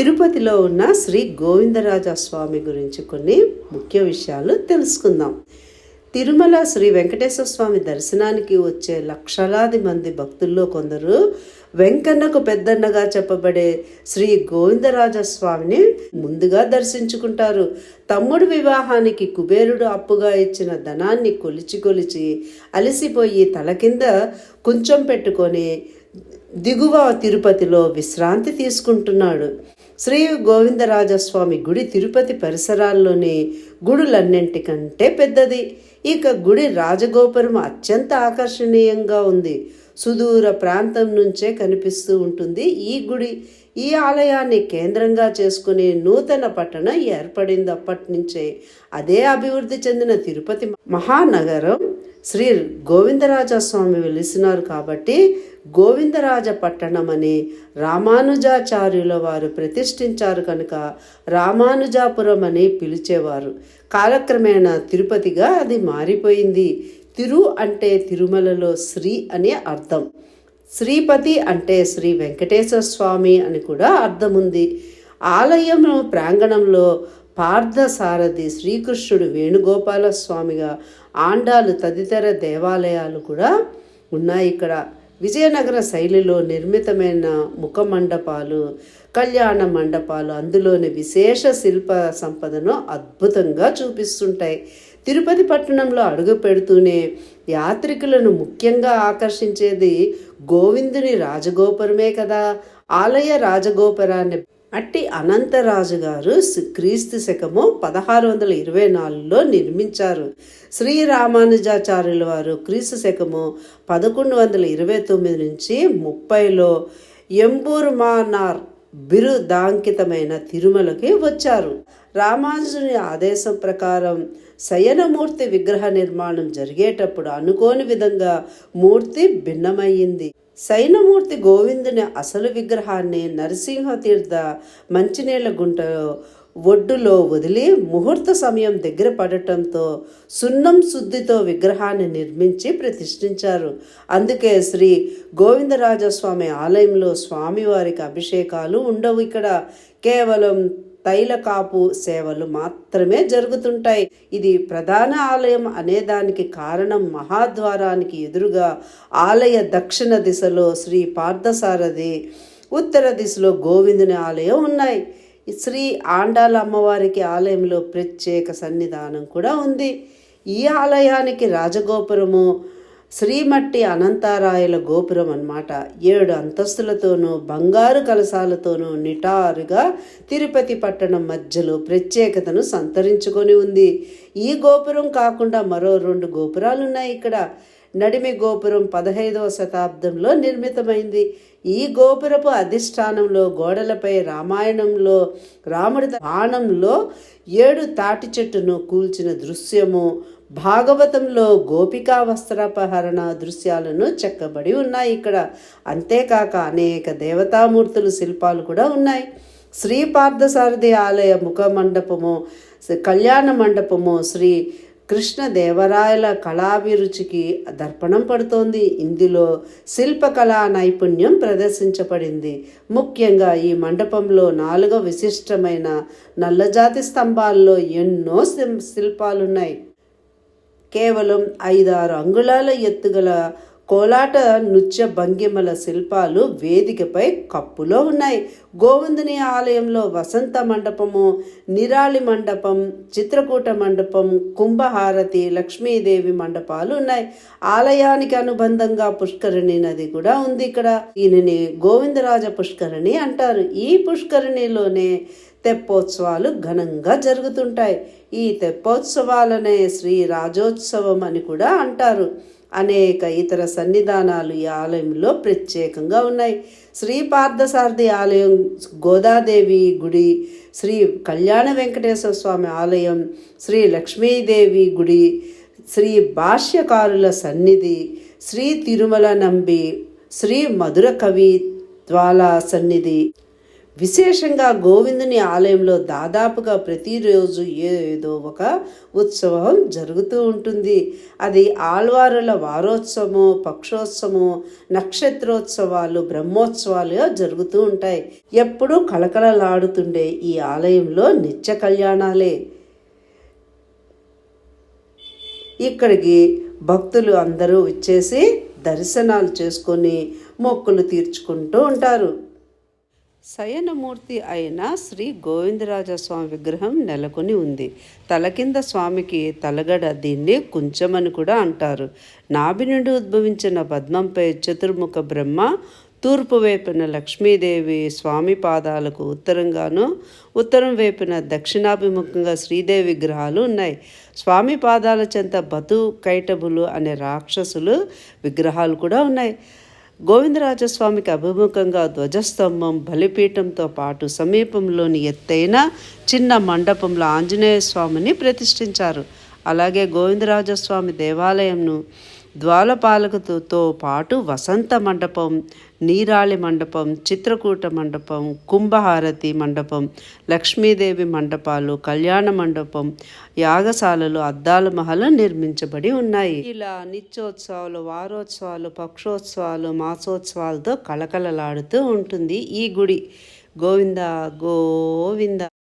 తిరుపతిలో ఉన్న శ్రీ గోవిందరాజా స్వామి గురించి కొన్ని ముఖ్య విషయాలు తెలుసుకుందాం. తిరుమల శ్రీ వెంకటేశ్వర స్వామి దర్శనానికి వచ్చే లక్షలాది మంది భక్తుల్లో కొందరు వెంకన్నకు పెద్దన్నగా చెప్పబడే శ్రీ గోవిందరాజ స్వామిని ముందుగా దర్శించుకుంటారు. తమ్ముడు వివాహానికి కుబేరుడు అప్పుగా ఇచ్చిన ధనాన్ని కొలిచి కొలిచి అలసిపోయి తల కింద కొంచెం పెట్టుకొని దిగువ తిరుపతిలో విశ్రాంతి తీసుకుంటున్నాడు. శ్రీ గోవిందరాజస్వామి గుడి తిరుపతి పరిసరాల్లోని గుడులన్నింటికంటే పెద్దది. ఇక గుడి రాజగోపురం అత్యంత ఆకర్షణీయంగా ఉంది. సుదూర ప్రాంతం నుంచే కనిపిస్తూ ఉంటుంది ఈ గుడి. ఈ ఆలయాన్ని కేంద్రంగా చేసుకుని నూతన పట్టణం ఏర్పడింది అప్పటి నుంచే అదే అభివృద్ధి చెందిన తిరుపతి మహానగరం శ్రీ గోవిందరాజస్వామి వెలిసినారు కాబట్టి గోవిందరాజ పట్టణం అని రామానుజాచార్యుల వారు ప్రతిష్ఠించారు కనుక రామానుజాపురం అని పిలిచేవారు. కాలక్రమేణా తిరుపతిగా అది మారిపోయింది. తిరు అంటే తిరుమలలో శ్రీ అనే అర్థం. శ్రీపతి అంటే శ్రీ వెంకటేశ్వర స్వామి అని కూడా అర్థం ఉంది ఆలయం ప్రాంగణంలో పార్థసారథి శ్రీకృష్ణుడు వేణుగోపాల స్వామిగా ఆండాలు తదితర దేవాలయాలు కూడా ఉన్నాయి ఇక్కడ. విజయనగర శైలిలో నిర్మితమైన ముఖ మండపాలు కళ్యాణ మండపాలు అందులోని విశేష శిల్ప సంపదను అద్భుతంగా చూపిస్తుంటాయి. తిరుపతి పట్టణంలో అడుగు పెడుతూనే యాత్రికులను ముఖ్యంగా ఆకర్షించేది గోవిందుని రాజగోపురమే కదా. ఆలయ రాజగోపురాన్ని అట్టి అనంతరాజు గారు క్రీస్తు శకము పదహారు వందల ఇరవై నాలుగులో నిర్మించారు. శ్రీరామానుజాచార్యుల వారు క్రీస్తు శకము పదకొండు వందల ఇరవై తొమ్మిది నుంచి ముప్పైలో ఎంబూర్మానార్ బిరుదాంకితమైన తిరుమలకి వచ్చారు. రామానుజుని ఆదేశం ప్రకారం శయనమూర్తి విగ్రహ నిర్మాణం జరిగేటప్పుడు అనుకోని విధంగా మూర్తి భిన్నమయ్యింది. శయనమూర్తి గోవిందుని అసలు విగ్రహాన్ని నరసింహతీర్థ మంచినీళ్ళ గుంటలో ఒడ్డులో వదిలి ముహూర్త సమయం దగ్గర పడటంతో సున్నం శుద్ధితో విగ్రహాన్ని నిర్మించి ప్రతిష్ఠించారు. అందుకే శ్రీ గోవిందరాజస్వామి ఆలయంలో స్వామివారికి అభిషేకాలు ఉండవు ఇక్కడ. కేవలం తైలకాపు సేవలు మాత్రమే జరుగుతుంటాయి. ఇది ప్రధాన ఆలయం అనేదానికి కారణం మహాద్వారానికి ఎదురుగా ఆలయ దక్షిణ దిశలో శ్రీ పార్థసారథి ఉత్తర దిశలో గోవిందుని ఆలయం ఉన్నాయి. శ్రీ ఆండాల అమ్మవారికి ఆలయంలో ప్రత్యేక సన్నిధానం కూడా ఉంది. ఈ ఆలయానికి రాజగోపురము శ్రీమట్టి అనంతారాయల గోపురం అన్నమాట. ఏడు అంతస్తులతోనూ బంగారు కలశాలతోనూ నిటారుగా తిరుపతి పట్టణం మధ్యలో ప్రత్యేకతను సంతరించుకొని ఉంది. ఈ గోపురం కాకుండా మరో రెండు గోపురాలు ఉన్నాయి ఇక్కడ. నడిమి గోపురం పదహైదవ శతాబ్దంలో నిర్మితమైంది. ఈ గోపురపు అధిష్టానంలో గోడలపై రామాయణంలో రాముడి బాణంలో ఏడు తాటి చెట్టును కూల్చిన దృశ్యము భాగవతంలో గోపికా వస్త్రాపహరణ దృశ్యాలను చెక్కబడి ఉన్నాయి ఇక్కడ. అంతేకాక అనేక దేవతామూర్తులు శిల్పాలు కూడా ఉన్నాయి. శ్రీ పార్థసారథి ఆలయ ముఖ మండపము కళ్యాణ మండపము శ్రీ కృష్ణదేవరాయల కళాభిరుచికి దర్పణం పడుతోంది. ఇందులో శిల్పకళా నైపుణ్యం ప్రదర్శించబడింది. ముఖ్యంగా ఈ మండపంలో నాలుగో విశిష్టమైన నల్లజాతి స్తంభాల్లో ఎన్నో శిల్పాలున్నాయి. కేవలం ఐదారు అంగుళాల ఎత్తుగల కోలాట నృత్య భంగిమల శిల్పాలు వేదికపై కప్పులో ఉన్నాయి. గోవిందుని ఆలయంలో వసంత మండపము నిరాళి మండపం చిత్రకూట మండపం కుంభహారతి లక్ష్మీదేవి మండపాలు ఉన్నాయి. ఆలయానికి అనుబంధంగా పుష్కరిణి నది కూడా ఉంది ఇక్కడ. దీనిని గోవిందరాజ పుష్కరిణి అంటారు. ఈ పుష్కరిణిలోనే తెప్పోత్సవాలు ఘనంగా జరుగుతుంటాయి. ఈ తెప్పోత్సవాలనే శ్రీ రాజోత్సవం అని కూడా అంటారు. అనేక ఇతర సన్నిధానాలు ఈ ఆలయంలో ప్రత్యేకంగా ఉన్నాయి. శ్రీ పార్థసారథి ఆలయం గోదాదేవి గుడి శ్రీ కళ్యాణ వెంకటేశ్వర స్వామి ఆలయం శ్రీ లక్ష్మీదేవి గుడి శ్రీ భాష్యకారుల సన్నిధి శ్రీ తిరుమల నంబి శ్రీ మధుర కవి జ్వాల సన్నిధి విశేషంగా గోవిందుని ఆలయంలో దాదాపుగా ప్రతిరోజు ఏదో ఒక ఉత్సవం జరుగుతూ ఉంటుంది. అది ఆళ్వారుల వారోత్సవము పక్షోత్సవము నక్షత్రోత్సవాలు బ్రహ్మోత్సవాలుగా జరుగుతూ ఉంటాయి. ఎప్పుడూ కళకళలాడుతుండే ఈ ఆలయంలో నిత్య కళ్యాణాలే. ఇక్కడికి భక్తులు అందరూ వచ్చేసి దర్శనాలు చేసుకొని మొక్కులు తీర్చుకుంటూ ఉంటారు. శయనమూర్తి అయిన శ్రీ గోవిందరాజస్వామి విగ్రహం నెలకొని ఉంది. తలకింద స్వామికి తలగడ దీన్ని కుంచమని కూడా అంటారు. నాభి నుండి ఉద్భవించిన పద్మంపై చతుర్ముఖ బ్రహ్మ తూర్పు వైపున లక్ష్మీదేవి స్వామి పాదాలకు ఉత్తరంగాను ఉత్తరం వైపున దక్షిణాభిముఖంగా శ్రీదేవి విగ్రహాలు ఉన్నాయి. స్వామి పాదాల చెంత బతు కైటబులు అనే రాక్షసులు విగ్రహాలు కూడా ఉన్నాయి. గోవిందరాజస్వామికి అభిముఖంగా ధ్వజస్తంభం బలిపీఠంతో పాటు సమీపంలోని ఎత్తైన చిన్న మండపంలో ఆంజనేయ స్వామిని ప్రతిష్ఠించారు. అలాగే గోవిందరాజస్వామి దేవాలయంను ద్వాలపాలకతో పాటు వసంత మండపం నీరాళి మండపం చిత్రకూట మండపం కుంభహారతి మండపం లక్ష్మీదేవి మండపాలు కళ్యాణ మండపం యాగశాలలు అద్దాల మహల్ నిర్మించబడి ఉన్నాయి. ఇలా నిత్యోత్సవాలు వారోత్సవాలు పక్షోత్సవాలు మాసోత్సవాలతో కళకళలాడుతూ ఉంటుంది ఈ గుడి. గోవింద గోవింద.